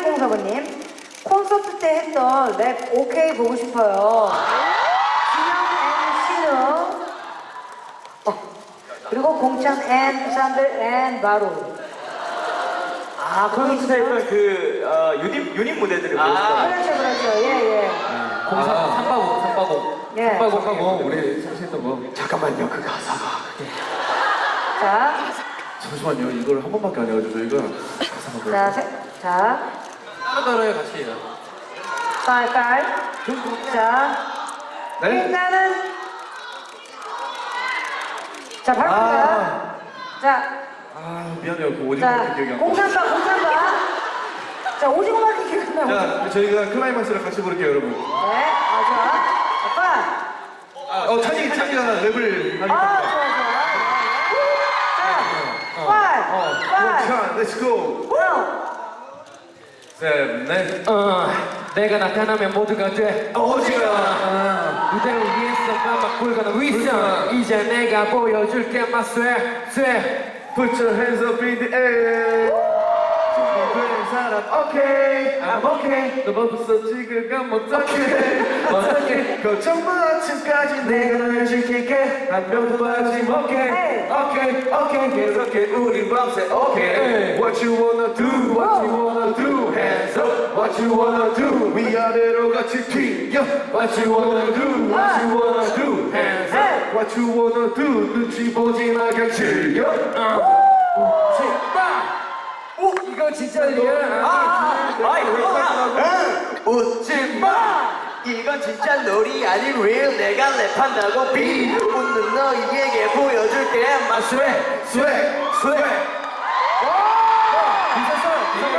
8204번님 콘서트 때 했던 랩 오케이 보고 싶어요. 진영 앤 신우. 어, 그리고 공찬 앤 산들 앤 바로 아, 콘서트 때 했던 그 어, 유닛 유닛 무대들을 보여줬다. 그렇죠 그렇죠. 예예. 공사 상바공 상바공 예. 상바공 우리 상시했던 거. 잠깐만요, 그 가사가. 자, 잠시만요. 이걸 한 번밖에 안 해가지고 저희가 자, 세, 자 따로 따로해 같이 깔깔 자 네? 일단은 자 발표입니다 자아 미안해요 그 오징어 자, 기억이 안 나. 공산파, 공산파. 자, 오징어 말기 기억 나. 네, 자 저희가 클라이막스를 같이 부를게요 여러분 맞아. 아빠. 어 찬이 찬이가 랩을 아, 좋아, 하니까 좋아. 자, 파이, 파이. 자 렛츠고 셋넷 어, 내가 나타나면 모두가 돼. 오징어 무대를 위해서 막 불가는 위선. 이제 내가 보여줄게, swear. Put your hands up in the air 된 사람 오케이 I'm okay 너 바쁘서 지금 가면 어떡해 어떡해 걱정 마 아침까지 내가 널 지킬게 한 명도 빠짐없게 오케이 오케이 계속해 우리 밤새 오케이 What you wanna do What you wanna do Hands up What you wanna do 위아래로 같이 튀어 What you wanna do What you wanna do Hands up What you wanna do 눈치 보지 마 그냥 즐겨 오, 이거 진짜 리얼. 아, 아, 이거야. 응, 웃지 마. 이건 진짜 놀이 아닌 real. 내가 랩한다고 비 웃는 너희에게 보여줄게. 마 스웨, 스웨, 스웨.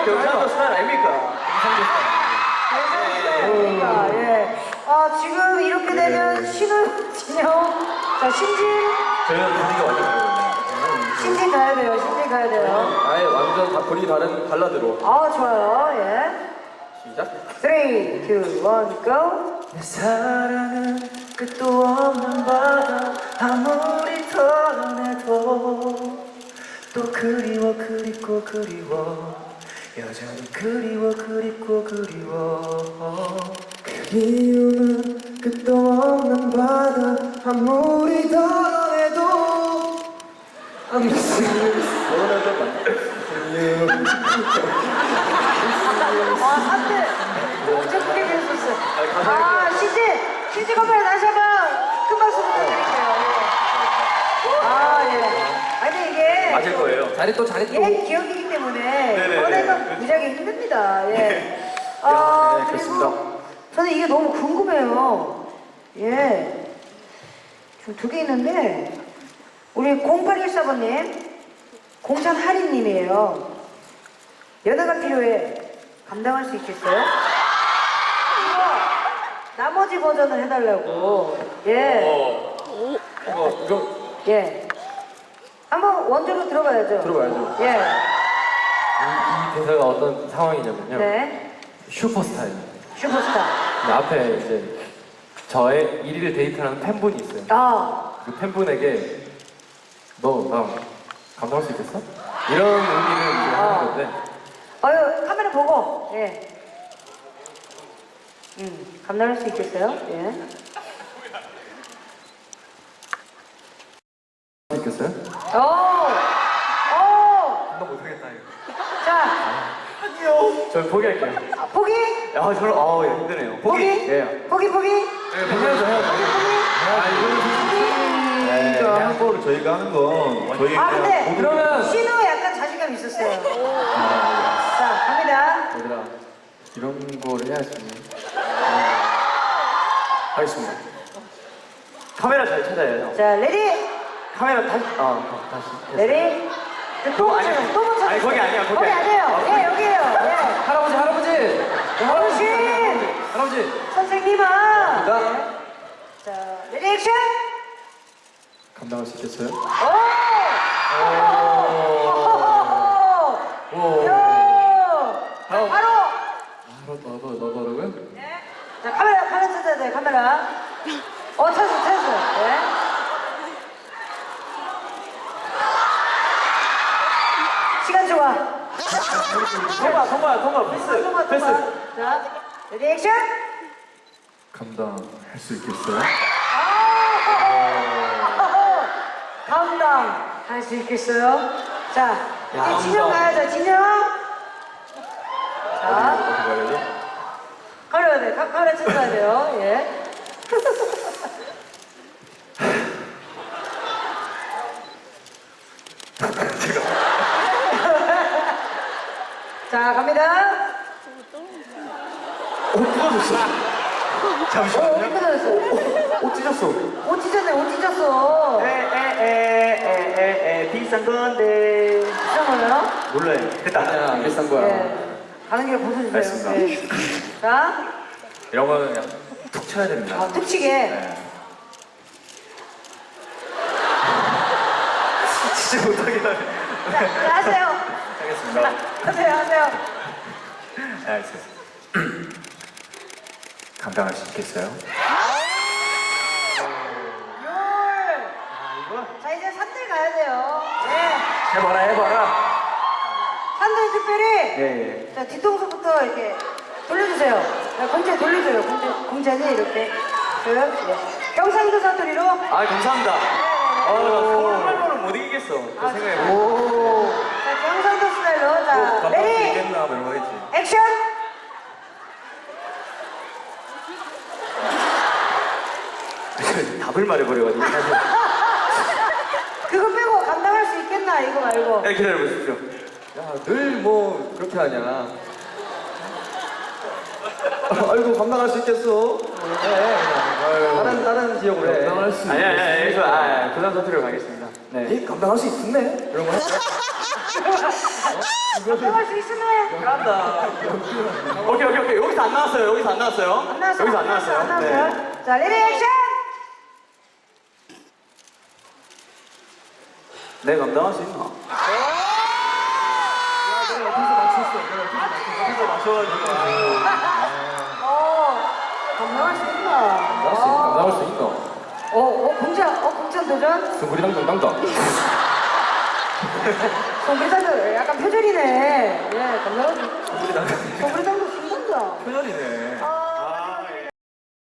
경상도 스타일 아닙니까? 그러니까, 예. 아, 지금 이렇게 되면 신우, 진영. 자, 신진. 저희는 분위기가 완전. 신진 가야 돼요, 신진 가야 돼요. 아예 완전 다 분위기 다른 발라드로. 아, 좋아요, 예. 시작. 3, 2, 1, go. 내 사랑은 끝도 없는 바다 아무리 털어내도 또 그리워 그립고 그리워 여전히 그리워 그립고 그리워 그 이유는 끝도 없는 바다 아무리 털 아, 하트. 엄청 크게 됐었어요. 아, 신진. 신진 커플 다시 한번 큰 박수 부탁드릴게요. 예. 아, 예. 아니, 이게. 맞을 거예요 자리 또 자리 또. 옛 기억이기 때문에 네네네. 꺼내가 무지하게 힘듭니다. 예. 아, 네, 그리고 그렇습니다. 저는 이게 너무 궁금해요. 예. 지금 두 개 있는데, 우리 0814번님, 공산 할인님이에요. 연애가 필요해. 감당할 수 있겠어요? 이거 나머지 버전을 해달라고. 예. 어, 이거 이거 예. 한번 원조로 들어가야죠. 들어가야죠. 예. 이, 이 대사가 어떤 상황이냐면요. 네. 슈퍼스타예요. 슈퍼스타. 근데 앞에 이제 저의 일일 데이트하는 팬분이 있어요. 아, 그 팬분에게 너 나 감당할 수 있겠어? 이런 의미를 이제 아. 하는 건데 어유 카메라 보고. 예. 음, 감당할 수 있겠어요? 예. 수 있겠어요? 오, 오. 감당 못하겠다 이거. 자, 저 포기할게요. 아, 포기, 야 저는 어 힘드네요. 포기, 예. 포기, 포기. 네, 해야죠 해야죠 아 이거는 네. 진짜 한 거를 저희가 하는 건 저희 아, 근데 그러면 신우 약간 자신감 있었어요. 자, 갑니다. 얘들아 이런 거를 해야지. 하겠습니다. 카메라 잘 찾아야 해요. 자, 레디, 카메라 다시 아 어, 다시. 레디. 또못 아니, 찾아, 또못 찾아. 아니, 거기 아니야, 거기 거기 아니야. 아니에요. 예, 여기에요. 예. 할아버지 할아버지 어르신, 할아버지 선생님아. 나- 예. 자, 레디 액션. 감당할 수 있겠어요? 오! 오. 야! 바로. 바로 너도 너더라고요? 자, 카메라, 카메라 찾아야 돼, 카메라. 어, 찾았어, 찾았어. 네. 시간 좋아. 통과 통과 통과 패스 통과, 패스 통과. 자, 레디 액션! 감당할 수 있겠어요? 아, 감당 할 수 있겠어요? 자, 이제 진영 가야죠, 진영! 자, 어떻게 가야 되죠? 가려야 돼, 가, 가르쳐줘야 돼요, 예. 자, 갑니다. 오 부러졌어 어, 잠시만요 끊어졌어? 옷 찢었어 옷 찢었네, 옷 찢었어. 에에에에에 비싼 건데 비싼 거예요? 몰라요 됐다 아니야 비싼 거야 예. 가는 길에 벗어주세요. 알겠습니다. 예. 자, 이런 거는 그냥 툭 쳐야 됩니다 아, 툭치게. 네. 진짜 못하겠다 자, 자, 하세요. 하겠습니다 하세요, 하세요. 네, 알겠습니다 감당할 수 있겠어요? 율. 자, 이제 산들 가야 돼요. 예. 해봐라 해봐라 산들 특별히. 예예 자, 뒤통수부터 이렇게 돌려주세요. 자, 공채 돌려줘요. 공채, 공채는 이렇게. 그, 예. 경상도 사투리로. 아 감사합니다 어 나 서울 말로는 못 이기겠어 아, 생각해보니까 오 자, 경상도 스타일로. 자, 수 레디, 있겠나 뭐거 했지 액션! 답을 말해버려가지고 사실 그거 빼고 감당할 수 있겠나, 이거 말고. 네, 기다려보십시오. 야 늘 뭐 그렇게 하냐. 아이고 감당할 수 있겠어. 네 다른 다른 지역으로. 해 감당할 수 아니 아니 아니 이거 아. 부산 사투리로 가겠습니다. 네. 감당할 수 있네 이런 거 해? 감당할 수 있으면. 잘한다. 오케이 오케이 오케이. 여기서 안 나왔어요. 여기서 안 나왔어요. 안 나왔어, 여기서 안 나왔어요, 안 네. 나왔어요. 자, 레디 액션! 내 감당할 수 있나? 맞춰가지고 어, 감당할 수 있나? 감당할 수 있나 어, 어, 공찬, 어, 공찬 도전? 승부리당 정당다 송불당도 약간 표절이네. 예, 감당할 수있 송불당도 쓴단다. 표절이네 아,